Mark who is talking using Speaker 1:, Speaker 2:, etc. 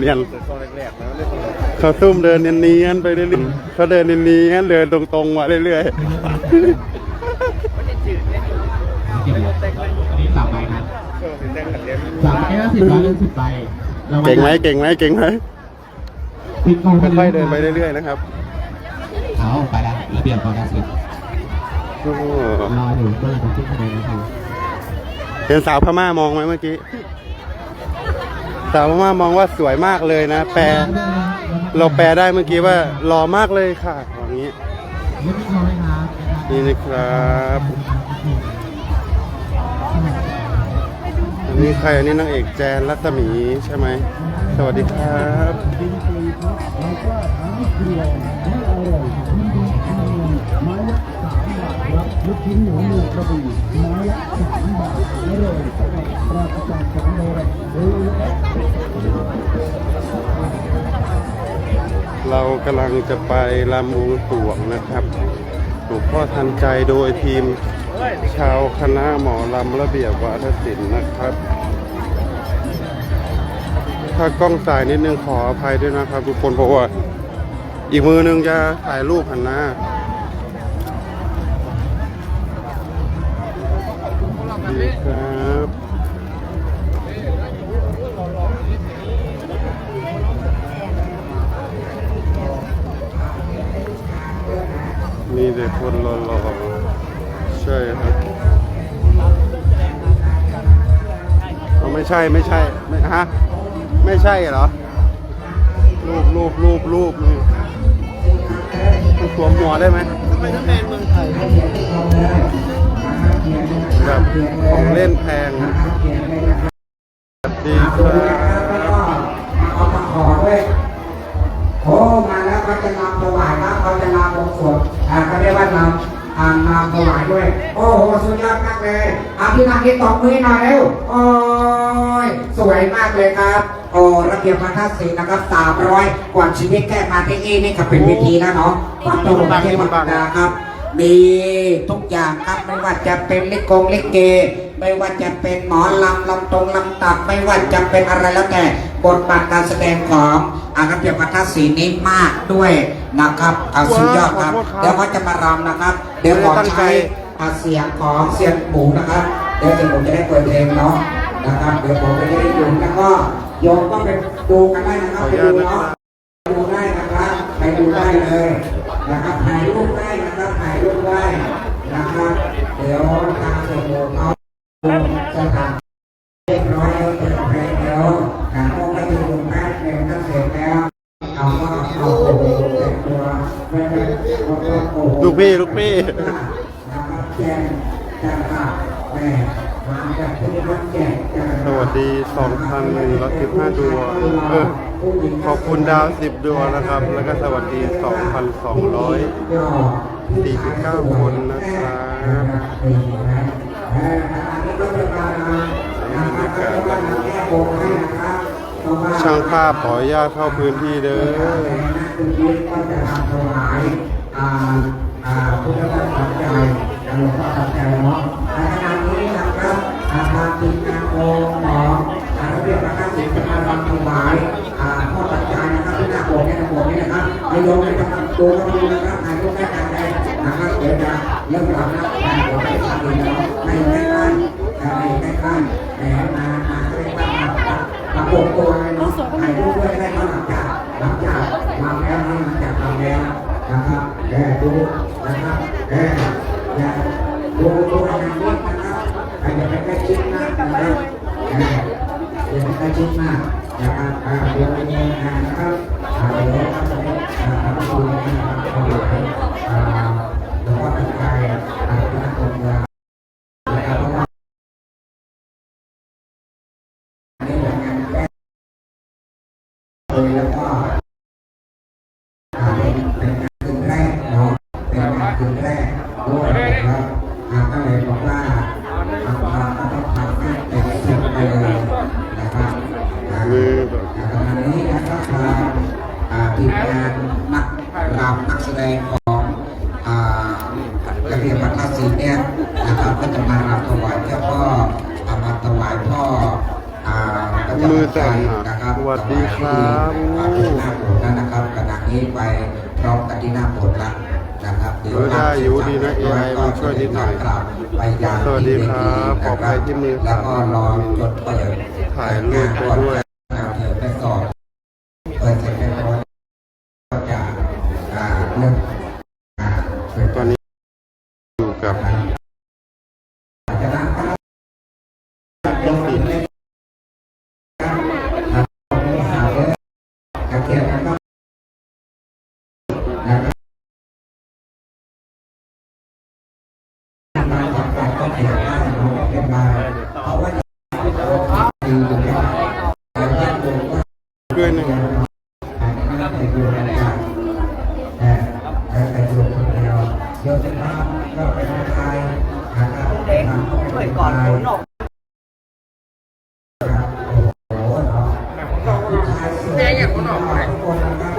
Speaker 1: เรียน
Speaker 2: ตอนแรกๆนะเล่นตลก
Speaker 1: เขาซุ่มเดินเนียนๆไปเรื่อยๆเขาเดินเนียนๆเดินตรงๆมาเรื่อย
Speaker 3: สามใบครับ
Speaker 2: ช่วงที่แต่งกันเรียน
Speaker 3: สามใบก็สิบร้อยเป็นสิบใบ
Speaker 1: ๆเก่งไหมเก่งไหมเก่งไหม
Speaker 3: ปิดกอง
Speaker 1: ค่อยๆเดินไปเรื่อยๆนะครับ
Speaker 3: เอาไปแล้วระเบียบกองทัพสิบ
Speaker 1: โอ้โห
Speaker 3: รออยู่เมื่อไหร่จะขึ้นคะแนนนะครับ
Speaker 1: เห็นสาวพม่ามองไหมเมื่อกี้ สาวมามองว่าสวยมากเลยนะ แปล เราแปลได้เมื่อกี้ว่าหล่อมากเลยค่ะอย่างนี้
Speaker 3: เรียบร้อยครับ
Speaker 1: นี่นะครับอันนี้ใครอันนี้นางเอกแจนรัศมีใช่ไหม สวัสดีครับ เรากำลังจะไปลำวงสวงนะครับหลวงพ่อทันใจโดยทีมชาวคณะหมอลำระเบียบวาทศิลป์นะครับ ถ้ากล้องสายนิดนึงขออภัยด้วยนะครับ ทุกคนเพราะว่าอีกมือนึงจะถ่ายรูปหันหน้าดีครับ มีแต่คนรอๆใช่ครับเอาไม่ใช่ไม่ใช่ไม่ฮะไม่ใช่เหรอรูปรูปรูปรูปนี่มันสวมหัวได้ไหม
Speaker 2: ทำไมต้องแมนเมืองไทย
Speaker 1: แบบของเล่นแพงสวัสดีครับ
Speaker 4: เอามาขอด้วยโอ้มาแล้วเขาจะนำถวายนะเขาจะนำบวงสรวง อ่าเขาเรียกว่านำอ่านำถวายด้วย โอ้โห สุดยอดมากเลยอาพี่นาที่ตบมือหน่อยเร็ว โอ้ย สวยมากเลยครับ โอ้ระเบียบพัฒนศิลป์นะครับสามร้อยกว่าชีวิตแค่มาที่นี่นี่ก็เป็นวิธีแล้วเนาะขอบคุณมากที่มานะครับ มีทุกอย่างครับไม่ว่าจะเป็นลิกงลิเก ไม่ว่าจะเป็นหมอลำลำตรงลำตับไม่ว่าจะเป็นอะไรแล้วแต่ บทบาทการแสดงของอาระเบียบวัฒนศิลป์นี้มากด้วยนะครับเอาสุดยอดครับ เดี๋ยวเขาจะมารำนะครับ เดี๋ยวขอใช้อ่าเสียงของเสียงหมูนะครับ เดี๋ยวเสียงหมูจะได้เปิดเพลงเนาะนะครับ เดี๋ยวผมจะได้ดูแล้วก็โยมก็ไปดูกันได้นะครับไปดูเนาะ แจ้งแจ้ง
Speaker 1: สวัสดี 2,115 ดวงเออขอบคุณดาว 10 ดวงนะครับ แล้วก็สวัสดี 2,249 คนนะครับช่างภาพขออนุญาตเข้าพื้นที่เด้อุ
Speaker 4: ก็จะทำถวายอ่าอ่าพุทธปัจจัยหลวงพ่อปัจจัยเนาะในขณะนี้นะครับอาทางทีมงานองค์หมออาระเบียบประกาศสิทธิ์จะมารำถวายอ่าพ่อปัจจัยนะครับที่หน้าโบสถ์เนี่ยนะโบสถ์นี่นะครับให้โยมไปทำดูกันดูนะครับถ่ายรูปได้กันเลยนะครับเดี๋ยวจะเริ่มรำนะแต่ผมไม่ทำเลยเนาะให้ใกล้ๆให้ใกล้ๆแหมมามาเรียกว่ามามาโบกตัวเลยเนาะ นะครับแกอย่าไปกล้ชิดมากนะครับอาเดี๋ยวมีงานนะครับอ่าเดี๋ยวเราจะได้อ่าทำบุญนะครับถวายอ่าหลวงพ่อตันใจอ่าพระองค์เมืองนะครับเพราะว่าอันนี้เป็นงานแรกเลยแล้วก็อ่าเป็นงานคืนแรกเนาะเป็นงานคืนแรกด้วยนะครับอ่าก็เลยบอกว่า
Speaker 1: แส
Speaker 4: ดงของอ่ากระเรียนวัฒนศิลป์เนี่ยนะครับก็จะมารำถวายเจ้าพ่อเอามาถวายพ่ออ่าพระเจ้า
Speaker 1: มือ
Speaker 4: ใจ
Speaker 1: สั่น
Speaker 4: นะครับ
Speaker 1: สวัสดีครับ
Speaker 4: อ่าที่หน้าโบสถ์นั่นนะครับขณะนี้ไปพร้อมกันที่หน้าโบสถ์แล้วนะครับเดี๋ยว
Speaker 1: เออได้อยู่ดีนะ AI มันช่วยนิดหน่อย
Speaker 4: กราบไปยัง
Speaker 1: สวัสดีครับขอบคุณที่มือ
Speaker 4: แล้วก็รอจดเปิด
Speaker 1: ถ่ายรูปไปด้วย
Speaker 4: กระเทียมนะครับนะครับมาขอการก็เขียนได้น้องเป็นมาเพร คนออกไป